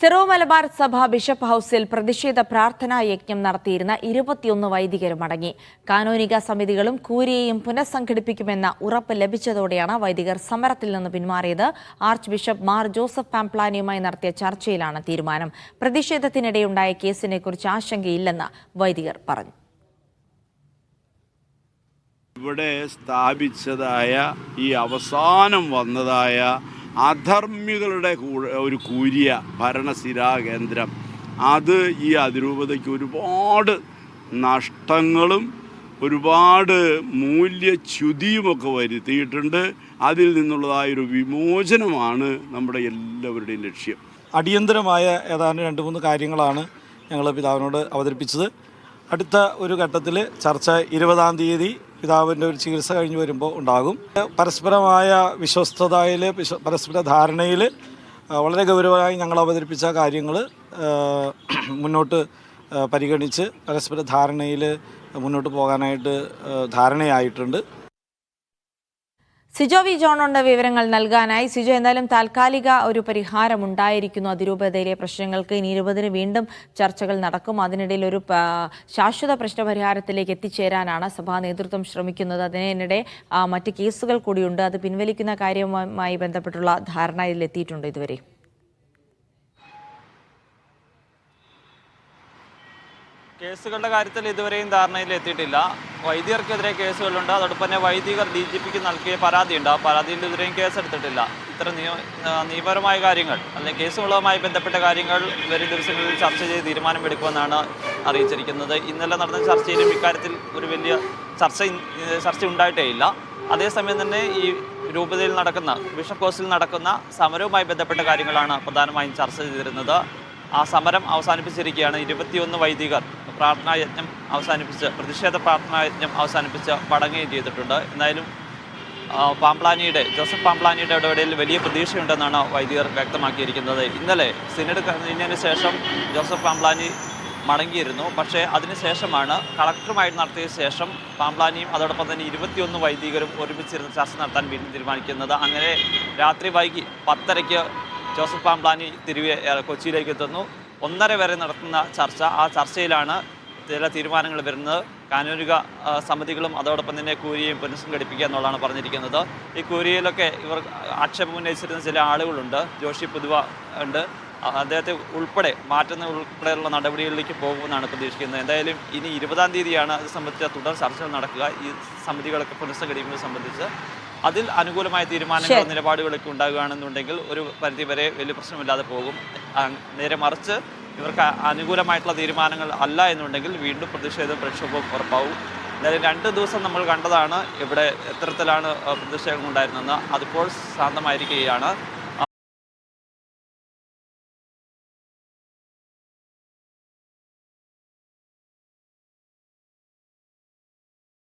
Syro Malabar സഭ bishop ഹൌസിൽ പ്രതിഷേധ പ്രാർത്ഥനാ യജ്ഞം നടത്തിയിരുന്ന ഇരുപത്തിയൊന്ന് വൈദികരും മടങ്ങി കാനോനിക സമിതികളും കൂരിയെയും പുനഃസംഘടിപ്പിക്കുമെന്ന ഉറപ്പ് ലഭിച്ചതോടെയാണ് വൈദികർ സമരത്തിൽ നിന്ന് പിന്മാറിയത്. ആർച്ച് ബിഷപ്പ് മാർ ജോസഫ് പാംപ്ലാനിയുമായി നടത്തിയ ചർച്ചയിലാണ് തീരുമാനം. പ്രതിഷേധത്തിനിടെയുണ്ടായ കേസിനെക്കുറിച്ച് ആശങ്കയില്ലെന്ന് വൈദികർ പറഞ്ഞു. ഇവിടെ സ്ഥാപിച്ചതായ ഈ അവസാനം വന്നതായ അധർമ്മികളുടെ ഒരു കൂരിയ ഭരണസിരാ കേന്ദ്രം അത് ഈ അതിരൂപതയ്ക്ക് ഒരുപാട് നഷ്ടങ്ങളും ഒരുപാട് മൂല്യച്യുതിയുമൊക്കെ വരുത്തിയിട്ടുണ്ട്. അതിൽ നിന്നുള്ളതായൊരു വിമോചനമാണ് നമ്മുടെ എല്ലാവരുടെയും ലക്ഷ്യം. അടിയന്തരമായ ഏതാണ്ട് രണ്ട് മൂന്ന് കാര്യങ്ങളാണ് ഞങ്ങൾ പിതാവിനോട് അവതരിപ്പിച്ചത്. അടുത്ത ഒരു ഘട്ടത്തിൽ ചർച്ച ഇരുപതാം തീയതി പിതാവിന്റെ ഒരു ചികിത്സ കഴിഞ്ഞ് വരുമ്പോൾ ഉണ്ടാകും. പരസ്പരമായ വിശ്വസ്തതയിൽ പരസ്പര ധാരണയിൽ വളരെ ഗൗരവമായി ഞങ്ങൾ അവതരിപ്പിച്ച കാര്യങ്ങൾ മുന്നോട്ട് പരിഗണിച്ച് പരസ്പര ധാരണയിൽ മുന്നോട്ട് പോകാനായിട്ട് ധാരണയായിട്ടുണ്ട്. സിജോ വി ജോണുണ്ട് വിവരങ്ങൾ നൽകാനായി സിജോ എന്തായാലും താൽക്കാലിക ഒരു പരിഹാരം ഉണ്ടായിരിക്കുന്നു. അതിരൂപതയിലെ പ്രശ്നങ്ങൾക്ക് ഇനി ഇരുപതിന് വീണ്ടും ചർച്ചകൾ നടക്കും. അതിനിടയിൽ ഒരു ശാശ്വത പ്രശ്നപരിഹാരത്തിലേക്ക് എത്തിച്ചേരാനാണ് സഭാ നേതൃത്വം ശ്രമിക്കുന്നത്. അതിനിടെ മറ്റ് കേസുകൾ കൂടിയുണ്ട്. അത് പിൻവലിക്കുന്ന കാര്യവുമായി ബന്ധപ്പെട്ടുള്ള ധാരണ എത്തിയിട്ടുണ്ട് ഇതുവരെ. കേസുകളുടെ കാര്യത്തിൽ ഇതുവരെയും ധാരണയിൽ എത്തിയിട്ടില്ല. വൈദികർക്കെതിരെ കേസുകളുണ്ട്. അതോടൊപ്പം തന്നെ വൈദികർ ഡി ജി പിക്ക് നൽകിയ പരാതിയുണ്ട്. ആ പരാതിയിൽ ഇതുവരെയും കേസെടുത്തിട്ടില്ല. ഇത്തരം നിയമ നിയമപരമായ കാര്യങ്ങൾ അല്ലെങ്കിൽ കേസുകളുമായി ബന്ധപ്പെട്ട കാര്യങ്ങൾ വരും ദിവസങ്ങളിൽ ചർച്ച ചെയ്ത് തീരുമാനമെടുക്കുമെന്നാണ് അറിയിച്ചിരിക്കുന്നത്. ഇന്നലെ നടന്ന ചർച്ചയിലും ഇക്കാര്യത്തിൽ ഒരു വലിയ ചർച്ച ചർച്ച ഉണ്ടായിട്ടേ ഇല്ല. അതേസമയം തന്നെ ഈ രൂപതയിൽ നടക്കുന്ന ബിഷപ്പ് കോസിൽ നടക്കുന്ന സമരവുമായി ബന്ധപ്പെട്ട കാര്യങ്ങളാണ് പ്രധാനമായും ചർച്ച ചെയ്തിരുന്നത്. ആ സമരം അവസാനിപ്പിച്ചിരിക്കുകയാണ്. ഇരുപത്തിയൊന്ന് വൈദികർ പ്രാർത്ഥനായജ്ഞം അവസാനിപ്പിച്ച് പ്രതിഷേധ പ്രാർത്ഥനായജ്ഞം അവസാനിപ്പിച്ച് മടങ്ങുകയും ചെയ്തിട്ടുണ്ട്. എന്തായാലും പാംപ്ലാനിയുടെ ജോസഫ് പാംപ്ലാനിയുടെ ഇടപെടലിൽ വലിയ പ്രതീക്ഷയുണ്ടെന്നാണ് വൈദികർ വ്യക്തമാക്കിയിരിക്കുന്നത്. ഇന്നലെ സിനഡ് കഴിഞ്ഞതിന് ശേഷം ജോസഫ് പാംപ്ലാനി മടങ്ങിയിരുന്നു. പക്ഷേ അതിനുശേഷമാണ് കളക്ടറുമായി നടത്തിയ ശേഷം പാംപ്ലാനിയും അതോടൊപ്പം തന്നെ ഇരുപത്തിയൊന്ന് വൈദികരും ഒരുമിച്ചിരുന്ന് ചർച്ച നടത്താൻ വീണ്ടും തീരുമാനിക്കുന്നത്. അങ്ങനെ രാത്രി വൈകി പത്തരയ്ക്ക് ജോസഫ് പാംപ്ലാനി തിരുവേ കൊച്ചിയിലേക്ക് എത്തുന്നു. ഒന്നര വരെ നടത്തുന്ന ചർച്ച. ആ ചർച്ചയിലാണ് ചില തീരുമാനങ്ങൾ വരുന്നത്. കാനൂരുക സമിതികളും അതോടൊപ്പം തന്നെ കൂരിയും പുനഃസംഘടിപ്പിക്കുക എന്നുള്ളതാണ് പറഞ്ഞിരിക്കുന്നത്. ഈ കൂരിയയിലൊക്കെ ഇവർ ആക്ഷേപം ഉന്നയിച്ചിരുന്ന ചില ആളുകളുണ്ട്. ജോഷി പുതുവ ഉണ്ട്. അദ്ദേഹത്തെ ഉൾപ്പെടെ മാറ്റുന്ന ഉൾപ്പെടെയുള്ള നടപടികളിലേക്ക് പോകുമെന്നാണ് പ്രതീക്ഷിക്കുന്നത്. എന്തായാലും ഇനി ഇരുപതാം തീയതിയാണ് ഇത് സംബന്ധിച്ച തുടർ ചർച്ചകൾ നടക്കുക. ഈ സമിതികളൊക്കെ പുനഃസംഘടിപ്പിക്കുന്നത് സംബന്ധിച്ച്. അതിൽ അനുകൂലമായ തീരുമാനങ്ങളോ നിലപാടുകളൊക്കെ ഉണ്ടാകുകയാണെന്നുണ്ടെങ്കിൽ ഒരു പരിധിവരെ വലിയ പ്രശ്നമില്ലാതെ പോകും. നേരെ മറിച്ച് ഇവർക്ക് അനുകൂലമായിട്ടുള്ള തീരുമാനങ്ങൾ അല്ല എന്നുണ്ടെങ്കിൽ വീണ്ടും പ്രതിഷേധവും പ്രക്ഷോഭവും ഉറപ്പാവും. എന്തായാലും രണ്ട് ദിവസം നമ്മൾ കണ്ടതാണ് ഇവിടെ എത്തരത്തിലാണ് പ്രതിഷേധം ഉണ്ടായിരുന്നതെന്ന്. അതിപ്പോൾ ശാന്തമായിരിക്കുകയാണ്.